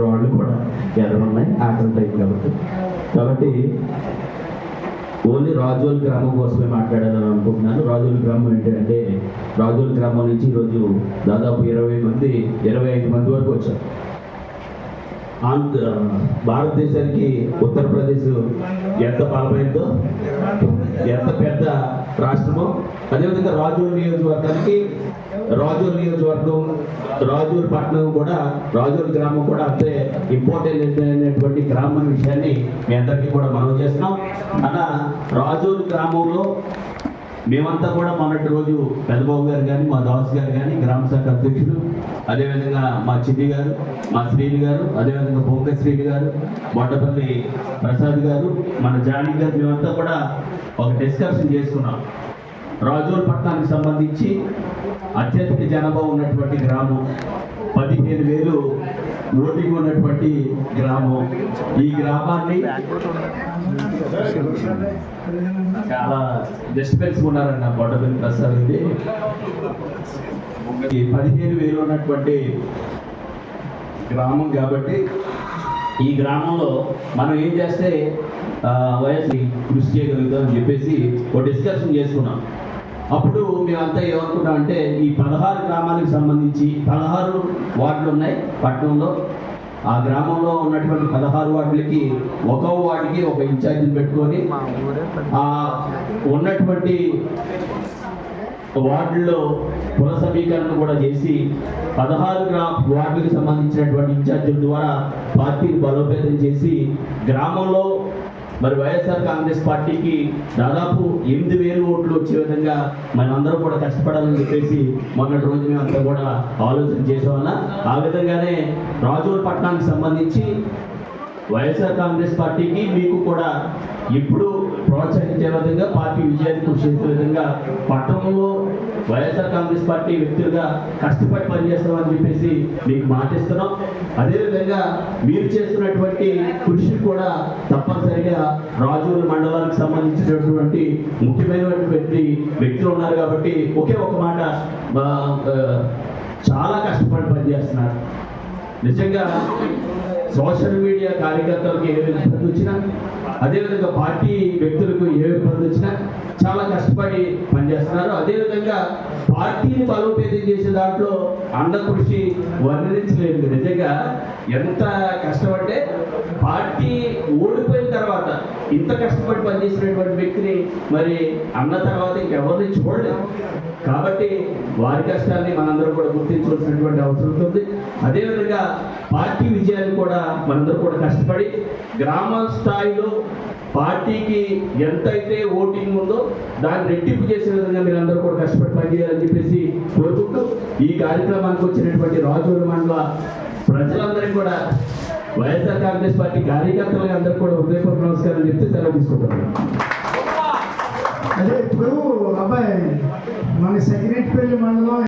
వాళ్ళు కూడా ఎదరున్నాయి ఆకలి టైం కాబట్టి. కాబట్టి ఓన్లీ రాజోల్ గ్రామం కోసమే మాట్లాడాలని అనుకుంటున్నాను. రాజోల్ గ్రామం ఏంటంటే రాజోల్ గ్రామం నుంచి ఈరోజు దాదాపు ఇరవై మంది ఇరవై ఐదు మంది వరకు వచ్చారు. ఆంధ్ర భారతదేశానికి ఉత్తరప్రదేశ్ ఎంత బలమైందో ఎంత పెద్ద రాష్ట్రమో. అదేవిధంగా రాజూర్ నియోజకవర్గానికి రాజూర్ నియోజకవర్గం రాజూర్ పట్టణం కూడా రాజూర్ గ్రామం కూడా అంతే ఇంపార్టెంట్ అయినటువంటి గ్రామం విషయాన్ని మీ అందరికీ కూడా మనం చేస్తున్నాం. అలా రాజూర్ గ్రామంలో మేమంతా కూడా మొన్నటి రోజు పెద్దబాబు గారు కానీ మా దాస్ గారు కానీ గ్రామ శాఖ అధ్యక్షుడు అదేవిధంగా మా చిన్ని గారు మా శ్రీని గారు అదేవిధంగా బొంక శ్రీని గారు మొట్టపల్లి ప్రసాద్ గారు మన జానీ గారు మేమంతా కూడా ఒక డిస్కషన్ చేసుకున్నాం. రాజోల్ పట్టణానికి సంబంధించి అత్యధిక జనాభా ఉన్నటువంటి గ్రామం పదిహేను వేలు ఓటింగ్ ఉన్నటువంటి గ్రామం. ఈ గ్రామాన్ని చాలా డిస్టర్బెన్స్ ఉన్నారన్న బొడ్డపల్లి ప్రసాద్ ఇది పదిహేను వేలు ఉన్నటువంటి గ్రామం కాబట్టి ఈ గ్రామంలో మనం ఏం చేస్తే ఆ, వైఎస్ కృషి చేయగలుగుతాం అని చెప్పేసి ఒక డిస్కషన్ చేసుకున్నాం. అప్పుడు మేమంతా ఏమనుకున్నాం అంటే ఈ పదహారు గ్రామాలకు సంబంధించి పదహారు వార్డులు ఉన్నాయి పట్టణంలో. ఆ గ్రామంలో ఉన్నటువంటి పదహారు వార్డులకి ఒక్కో వార్డుకి ఒక ఇన్ఛార్జిని పెట్టుకొని ఆ ఉన్నటువంటి వార్డుల్లో కుల సమీకరణ కూడా చేసి పదహారు గ్రా వార్డులకు సంబంధించినటువంటి ఇన్ఛార్జీల ద్వారా పార్టీని బలోపేతం చేసి గ్రామంలో మరి వైఎస్ఆర్ కాంగ్రెస్ పార్టీకి దాదాపు ఎనిమిది వేలు ఓట్లు వచ్చే విధంగా మనందరూ కూడా కష్టపడాలని చెప్పేసి మొన్నటి రోజు మేము అంతా కూడా ఆలోచన చేసేవాళ్ళ. ఆ విధంగానే రాజోల్ పట్టణానికి సంబంధించి వైఎస్ఆర్ కాంగ్రెస్ పార్టీకి మీకు కూడా ఇప్పుడు ప్రోత్సహించే విధంగా పార్టీ విజయాన్ని కృషి చేసే విధంగా పట్టణంలో వైఎస్ఆర్ కాంగ్రెస్ పార్టీ వ్యక్తులుగా కష్టపడి పనిచేస్తామని చెప్పేసి మీకు మాటిస్తున్నాం. అదేవిధంగా మీరు చేస్తున్నటువంటి కృషి కూడా తప్పనిసరిగా రాజూరు మండలానికి సంబంధించినటువంటి ముఖ్యమైనటువంటి వ్యక్తులు ఉన్నారు కాబట్టి ఒకే ఒక మాట చాలా కష్టపడి పనిచేస్తున్నారు. నిజంగా సోషల్ మీడియా కార్యకర్తలకు ఏ ఇబ్బంది వచ్చినా అదేవిధంగా పార్టీ వ్యక్తులకు ఏ ఇబ్బంది వచ్చినా చాలా కష్టపడి పనిచేస్తున్నారు. అదేవిధంగా పార్టీని బలోపేతం చేసే దాంట్లో అండ కృషి వర్ణించలేదు. నిజంగా ఎంత కష్టపడితే పార్టీ ఓడిపోయిన తర్వాత ఇంత కష్టపడి పనిచేసినటువంటి వ్యక్తిని మరి అన్న తర్వాత ఇంకెవరిని చూడలేదు. కాబట్టి వారి కష్టాన్ని మనందరం కూడా గుర్తించవలసినటువంటి అవసరం ఉంటుంది. అదేవిధంగా పార్టీ కూడా మనందరూ కూడా కష్టపడి గ్రామ స్థాయిలో పార్టీకి ఎంతైతే ఓటింగ్ ఉందో దాన్ని రెట్టింపు చేసే విధంగా మీరు కూడా కష్టపడి పనిచేయాలని చెప్పేసి కోరుకుంటూ ఈ కార్యక్రమానికి వచ్చినటువంటి రాజూరు మండల ప్రజలందరికీ కూడా వైఎస్ఆర్ కాంగ్రెస్ పార్టీ కార్యకర్తలకి అందరూ కూడా హృదయపూర్వక నమస్కారం చెప్తే సెలవు తీసుకుంటున్నాను. అదే ఇప్పుడు అబ్బాయి మన సెక్రటరీ మండలం